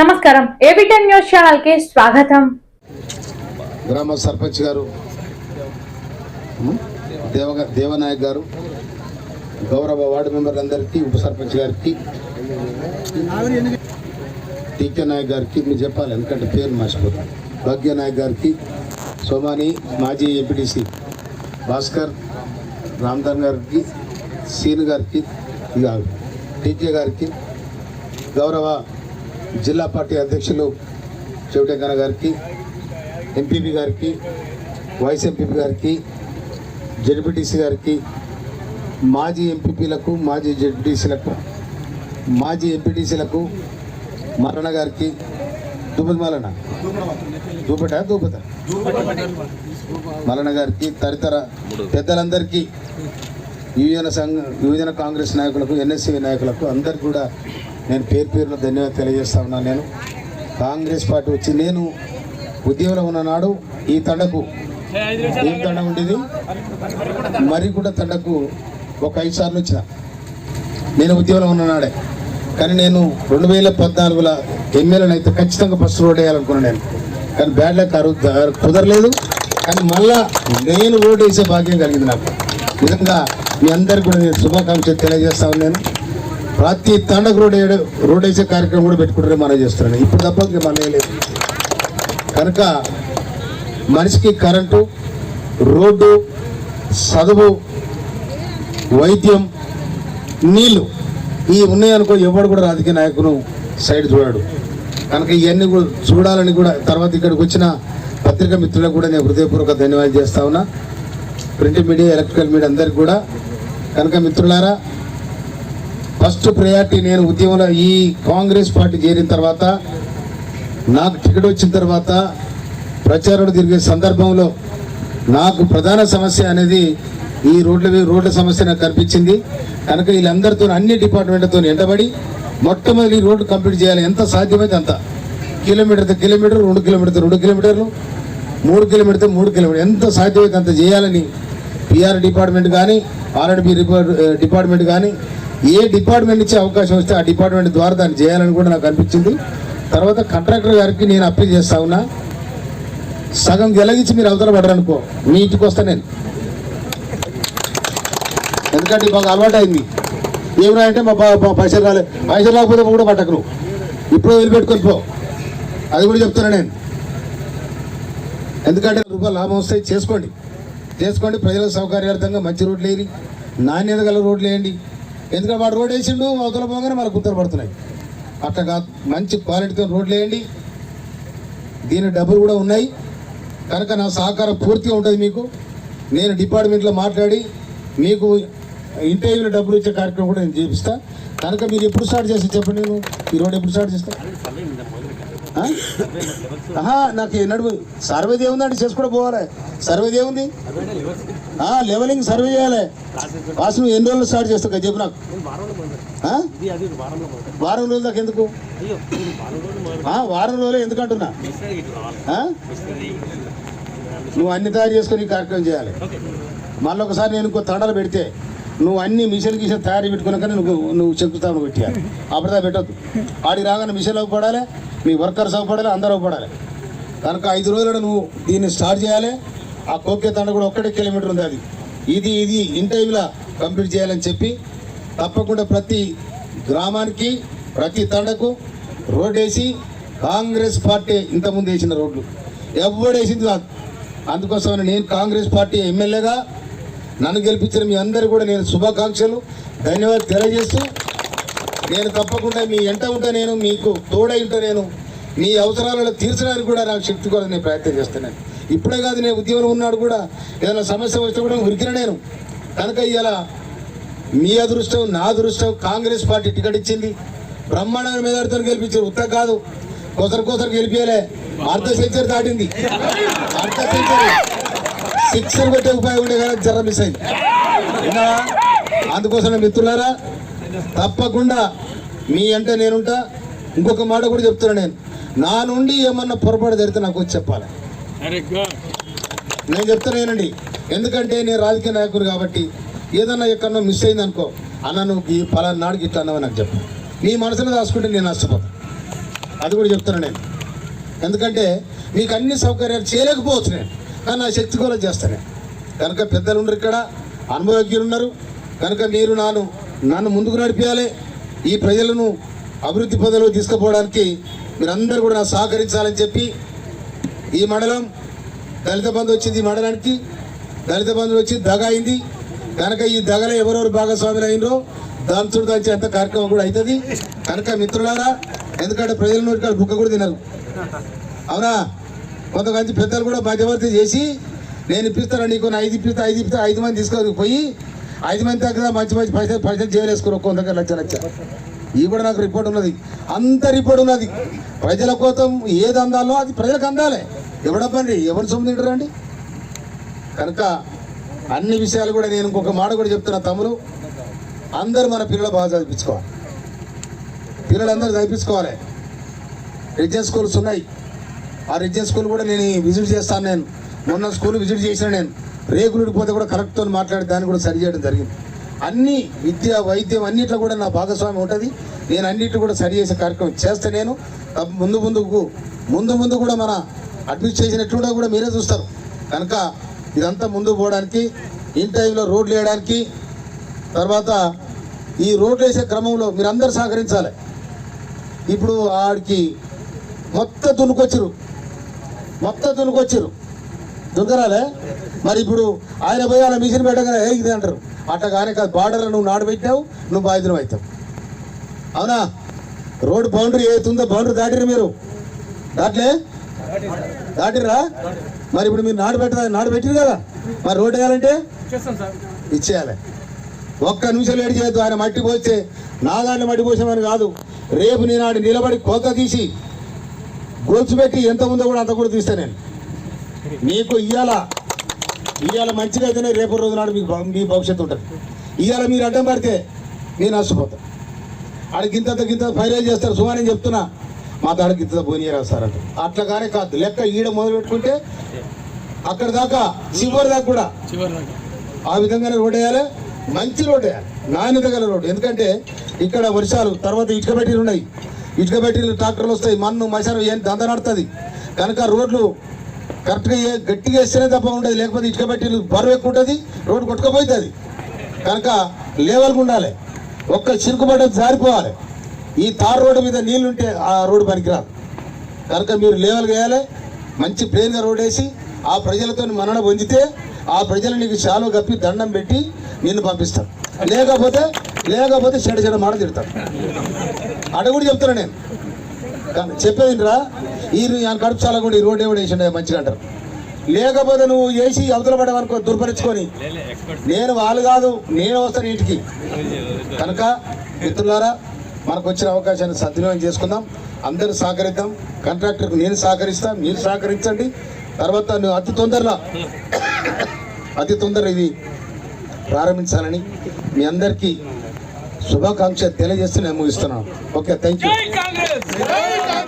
నమస్కారం. ఏబిటెన్ న్యూస్ ఛానల్కి స్వాగతం. గ్రామ సర్పంచ్ గారు దేవ దేవనాయక్ గారు గౌరవ వార్డు మెంబర్లందరికీ ఉప సర్పంచ్ గారికి టీకే నాయక్ గారికి మీరు చెప్పాలి ఎందుకంటే పేరు మర్చిపోతాను భాగ్య నాయక్ గారికి సోమాని మాజీ ఎంపీటీసీ భాస్కర్ రామ్ధన్ గారికి సీను గారికి టీకే గారికి గౌరవ జిల్లా పార్టీ అధ్యక్షులు చెవిటంకన్న గారికి ఎంపీపీ గారికి వైస్ ఎంపీపీ గారికి జడ్పీటీసీ గారికి మాజీ ఎంపీపీలకు మాజీ జడ్పీటీసీలకు మాజీ ఎంపీటీసీలకు మరణ గారికి దూపతి మలన. దూపట దూపత మలన గారికి తదితర పెద్దలందరికీ యువజన సంఘ యువజన కాంగ్రెస్ నాయకులకు ఎన్ఎస్సీ నాయకులకు అందరికి కూడా నేను పేరు పేరున ధన్యవాదాలు తెలియజేస్తా ఉన్నాను నేను. కాంగ్రెస్ పార్టీ వచ్చి నేను ఉద్యమంలో ఉన్న నాడు ఈ తండకు ఏం తండ ఉండేది? మరి కూడా తండకు ఒక ఐదు సార్లు వచ్చిన. నేను ఉద్యమంలో ఉన్న నాడే. కానీ నేను రెండు వేల పద్నాలుగులో ఎమ్మెల్యేని అయితే ఖచ్చితంగా ఫస్ట్ రోడ్ వేయాలనుకున్నాను నేను. కానీ బ్యాడ్ లక్ కుదరలేదు. కానీ మళ్ళా నేను రోడ్ వేసే భాగ్యం కలిగింది నాకు. నిజంగా మీ అందరికి కూడా నేను శుభాకాంక్షలు తెలియజేస్తా ఉన్నాను. ప్రతి తండకు రోడ్ రోడ్ వేసే కార్యక్రమం కూడా పెట్టుకుంటారే మనం చేస్తున్నాను ఇప్పుడు తప్ప మన లేదు. కనుక మనిషికి కరెంటు రోడ్డు చదువు వైద్యం నీళ్ళు ఈ ఉన్నాయనుకో ఎవడు కూడా రాజకీయ నాయకును సైడ్ చూడాడు. కనుక ఇవన్నీ కూడా చూడాలని కూడా తర్వాత ఇక్కడికి వచ్చిన పత్రికా మిత్రులకు కూడా నేను హృదయపూర్వక ధన్యవాదాలు చేస్తా ఉన్నా. ప్రింట్ మీడియా ఎలక్ట్రికల్ మీడియా అందరికి కూడా. కనుక మిత్రులారా ఫస్ట్ ప్రయారిటీ నేను ఉద్యమంలో ఈ కాంగ్రెస్ పార్టీ చేరిన తర్వాత నాకు టికెట్ వచ్చిన తర్వాత ప్రచారం తిరిగే సందర్భంలో నాకు ప్రధాన సమస్య అనేది ఈ రోడ్ల రోడ్ల సమస్య నాకు కనిపించింది. కనుక వీళ్ళందరితో అన్ని డిపార్ట్మెంట్లతో ఎండబడి మొట్టమొదటి ఈ రోడ్డు కంప్లీట్ చేయాలి. ఎంత సాధ్యమైతే అంత. కిలోమీటర్ కిలోమీటర్ రెండు కిలోమీటర్తో రెండు కిలోమీటర్లు మూడు కిలోమీటర్తో మూడు కిలోమీటర్. ఎంత సాధ్యమైతే అంత చేయాలని పిఆర్ డిపార్ట్మెంట్ కానీ ఆర్ఎండ్బి డిపార్ట్మెంట్ కానీ ఏ డిపార్ట్మెంట్ ఇచ్చే అవకాశం వస్తే ఆ డిపార్ట్మెంట్ ద్వారా దాన్ని చేయాలని కూడా నాకు అనిపించింది. తర్వాత కాంట్రాక్టర్ గారికి నేను అప్పీల్ చేస్తా ఉన్నా. సగం గెలగించి మీరు అవతల పడరనుకో మీ ఇంటికి వస్తా నేను. ఎందుకంటే బాగా అలవాటు అయింది. ఏమన్నా అంటే మా పైసలు రాలే. పైసలు రాకపోతే కూడా పట్టకు నువ్వు. ఇప్పుడు వదిలిపెట్టుకొని పో. అది కూడా చెప్తున్నా నేను. ఎందుకంటే రూపాయలు లాభం వస్తాయి చేసుకోండి. చేసుకోండి. ప్రజల సౌకర్యార్థంగా మంచి రోడ్లు వేయండి. నాణ్యత గల రోడ్లు వేయండి. ఎందుకంటే వాడు రోడ్ వేసిండు అవతల పోగానే మనకు గుర్తలు పడుతున్నాయి. అట్లా కాదు మంచి క్వాలిటీతో రోడ్లు వేయండి. దీని డబ్బులు కూడా ఉన్నాయి. కనుక నా సహకారం పూర్తిగా ఉంటుంది మీకు. నేను డిపార్ట్మెంట్లో మాట్లాడి మీకు ఇంటర్వ్యూలో డబ్బులు ఇచ్చే కార్యక్రమం కూడా నేను చూపిస్తాను కనుక మీరు ఎప్పుడు స్టార్ట్ చేస్తే చెప్పండి నేను ఈ రోడ్ ఎప్పుడు స్టార్ట్ చేస్తాను నాకు నడుపు సర్వేది ఏముందండి చేసుకుంటూ పోవాలి. సర్వేది ఏముంది లెవెలింగ్ సర్వే చేయాలి. వాసు నువ్వు ఎన్ని రోజులు స్టార్ట్ చేస్తావు? కదా చెప్పు నాకు వారం రోజుల దాకా ఎందుకు? వారం రోజులు ఎందుకు అంటున్నా? నువ్వు అన్ని తయారు చేసుకొని కార్యక్రమం చేయాలి. మళ్ళీ ఒకసారి నేను ఇంకో తండలు పెడితే నువ్వు అన్ని మిషన్ గిషన్ తయారు పెట్టుకున్నాక నువ్వు నువ్వు శంకుస్థాపన పెట్టాలి అప్పుడే పెట్టద్దు. ఆడికి రాగానే మిషన్ అవ్వపడాలి మీ వర్కర్స్ అవ్వపడాలి అందరూ అవ్వపడాలి కనుక ఐదు రోజులు నువ్వు దీన్ని స్టార్ట్ చేయాలి. ఆ కోకే తండ కూడా ఒక్కటే కిలోమీటర్ ఉంది అది. ఇది ఇది ఇన్ టైంలో కంప్లీట్ చేయాలని చెప్పి తప్పకుండా ప్రతి గ్రామానికి ప్రతి తండకు రోడ్ వేసి కాంగ్రెస్ పార్టీ ఇంతకుముందు వేసిన రోడ్లు. ఎవడేసింది వేసింది కాదు. అందుకోసమని నేను కాంగ్రెస్ పార్టీ ఎమ్మెల్యేగా నన్ను గెలిపించిన మీ అందరు కూడా నేను శుభాకాంక్షలు. ధన్యవాదాలు తెలియజేస్తూ నేను తప్పకుండా మీ ఎంట ఉంటే నేను మీకు తోడై ఉంటే నేను మీ అవసరాలను తీర్చడానికి కూడా నాకు శక్తి కూడా నేను ప్రయత్నం చేస్తున్నాను. ఇప్పుడే కాదు నేను ఉద్యోగంలో ఉన్నాడు కూడా ఏదైనా సమస్య వస్తే కూడా ఉరికిన నేను. కనుక ఇలా మీ అదృష్టం నా అదృష్టం కాంగ్రెస్ పార్టీ టికెట్ ఇచ్చింది. బ్రహ్మాండమైన మెజార్టీతో గెలిపించారు. ఉత్త కాదు కొసరు కొసరు గెలిపియాలే. అర్ధ సెంచరీ దాటింది. అర్ధ సెంచరీ. సిక్సర్ కొట్టే ఉపాయం ఉండే కానీ జర మిస్ అయింది? అందుకోసం మిత్రులారా తప్పకుండా మీ అంటే నేనుంటా. ఇంకొక మాట కూడా చెప్తున్నా నేను. నా నుండి ఏమన్నా పొరపాటు జరిగితే నాకు వచ్చి చెప్పాలి. నేను చెప్తానేనండి ఎందుకంటే నేను రాజకీయ నాయకుడు కాబట్టి ఏదన్నా ఎక్కడన్నా మిస్ అయింది అనుకో అన్న నువ్వు ఈ పలానా నాడుకి ఇట్లా అన్నావు నాకు చెప్పు. నీ మనసులో దాచుకుంటే నేను నష్టపోతాను అది కూడా చెప్తున్నాను నేను. ఎందుకంటే మీకు అన్ని సౌకర్యాలు చేయలేకపోవచ్చు నేను. కానీ నా శక్తి కూడా చేస్తాను. కనుక పెద్దలు ఉన్నారు ఇక్కడ అనుభవజ్ఞులు ఉన్నారు కనుక మీరు నాను నన్ను ముందుకు నడిపించాలి ఈ ప్రజలను అభివృద్ధి పదవిలో తీసుకుపోవడానికి మీరందరూ కూడా నాకు సహకరించాలని చెప్పి ఈ మండలం దళిత బంధు వచ్చింది ఈ మండలానికి. దళిత బంధు వచ్చి దగ అయింది. కనుక ఈ దగలో ఎవరెవరు భాగస్వాములు అయినరో దంచుడు దంచే అంత కార్యక్రమం కూడా అవుతుంది. కనుక మిత్రులారా ఎందుకంటే ప్రజల నోటి బుక్క కూడా తినరు. అవునా? కొంతమంది పెద్దలు కూడా మధ్యవర్తి చేసి నేను ఇప్పిస్తాను నీకు? ఐదు ఇప్పిస్తా ఐదు ఇప్పిస్తా ఐదు మంది తీసుకొని పోయి ఐదు మంది దగ్గర మంచి మంచి పైసలు పైసలు చేయలేసుకుని ఒక్కొక్క దగ్గర లక్ష లక్ష. ఈ కూడా నాకు రిపోర్ట్ ఉన్నది. అంత రిపోర్ట్ ఉన్నది. ప్రజల కోసం ఏది అందాలో అది ప్రజలకు అందాలి. ఎవడబ్బండి ఎవరు సొమ్ము తింటారండి? కనుక అన్ని విషయాలు కూడా నేను ఇంకొక మాట కూడా చెప్తున్నా తమ్ముడు. అందరూ మన పిల్లలు బాగా చదివించుకోవాలి. పిల్లలందరూ చదివించుకోవాలి. రిజన్ స్కూల్స్ ఉన్నాయి. ఆ రిజియన్ స్కూల్ కూడా నేను విజిట్ చేస్తాను నేను. మొన్న స్కూల్ విజిట్ చేసిన నేను. రేకులు పోతే కూడా కరెక్ట్తో మాట్లాడి దాన్ని కూడా సరి చేయడం జరిగింది. అన్ని విద్య వైద్యం అన్నిట్లో కూడా నా భాగస్వామి ఉంటుంది. నేను అన్నిటి కూడా సరి చేసే కార్యక్రమం చేస్తే నేను. ముందు ముందుకు ముందు ముందు కూడా మన అడ్మినిస్ట్రేషన్ ఎట్లుండో కూడా మీరే చూస్తారు. కనుక ఇదంతా ముందుకు పోవడానికి ఇన్ టైంలో రోడ్లు వేయడానికి తర్వాత ఈ రోడ్లు వేసే క్రమంలో మీరందరూ సహకరించాలి. ఇప్పుడు ఆడికి మొత్తం దున్నుకొచ్చిరు మొత్తం దున్నుకొచ్చిరు దున్నరాలే మరి ఇప్పుడు ఆయన పోయి అలా మిషన్ పెట్టగానే ఏ ఇది అంటారు. అట్లా కానీ కాదు బార్డర్ నువ్వు నాడబెట్టావు నువ్వు బాధితం అవుతావు. అవునా? రోడ్ బౌండరీ ఏతుందో బౌండరీ దాటిరు మీరు. దాట్లే? దాటిరా మరి ఇప్పుడు మీరు నాడు పెట్ట నాడు పెట్టిరు కదా. మరి రోడ్ వేయాలంటే? ఇచ్చేయాలి. ఒక్క నిమిషం లేట్ చేయొద్దు ఆయన మట్టి పోస్తే నా దాంట్లో మట్టి పోసామని కాదు. రేపు నేను ఆడి నిలబడి కోత తీసి గొలుసు పెట్టి ఎంత ఉందో కూడా అంత కూడా తీస్తా నేను. మీకు ఇయ్యాల ఇవాళ మంచిగా అయితేనే రేపు రోజు నాడు మీకు మీ భవిష్యత్తు ఉంటుంది. ఇవాళ మీరు అడ్డం పడితే నేను నష్టపోతాను ఆడికి ఇంత గింత ఫైనల్ చేస్తారు? సుమారు చెప్తున్నా. మా దాడికి ఇంత పోనీయరా సార్ అంటే అట్లాగానే కాదు. లెక్క ఈడ మొదలు పెట్టుకుంటే అక్కడ దాకా చివరి దాకా కూడా. ఆ విధంగానే రోడ్ వేయాలి. మంచి రోడ్ వేయాలి. నాణ్యత గల రోడ్. ఎందుకంటే ఇక్కడ వర్షాలు తర్వాత ఇటుక బట్టీలు ఉన్నాయి. ఇటుక బట్టీలు ట్రాక్టర్లు వస్తాయి మన్ను మశానం ఏం దంద నడుతుంది. కనుక రోడ్లు కరెక్ట్గా ఏ గట్టిగా వేస్తేనే తప్ప ఉండదు. లేకపోతే ఇటుక బట్టీలు బరువు ఎక్కువ ఉంటుంది రోడ్డు కొట్టుకుపోతుంది కనుక లేవల్గా ఉండాలి. ఒక్క చిరుకుబడ్డ జారిపోవాలి. ఈ తార్ రోడ్డు మీద నీళ్ళుంటే ఆ రోడ్డు పనికిరాదు. కనుక మీరు లేవల్ వేయాలి. మంచి ప్లేన్గా రోడ్ వేసి ఆ ప్రజలతో మనన పొందితే ఆ ప్రజలు నీకు శాలువ కప్పి దండం పెట్టి నిన్ను పంపిస్తారు. లేకపోతే లేకపోతే చెడ చెడ మాట తిడతాడు అటు కూడా చెప్తున్నా నేను. కానీ చెప్పేదిరా ఈ కడుపు చాలా కూడా ఈ రోడ్ ఎవడు వేసిండే మంచిగా అంటారు. లేకపోతే నువ్వు వేసి అవతల పడవనుకో దుర్పరచుకొని నేను వాళ్ళు కాదు నేను వస్తాను ఇంటికి. కనుక మిత్రులారా మనకు వచ్చిన అవకాశాన్ని సద్వినియోగం చేసుకుందాం. అందరూ సహకరిద్దాం. కాంట్రాక్టర్కి నేను సహకరిస్తాను మీరు సహకరించండి. తర్వాత నువ్వు అతి తొందరలో అతి తొందర ఇది ప్రారంభించాలని మీ అందరికీ శుభాకాంక్ష తెలియజేస్తూ నేను ముగిస్తున్నాను. Okay thank you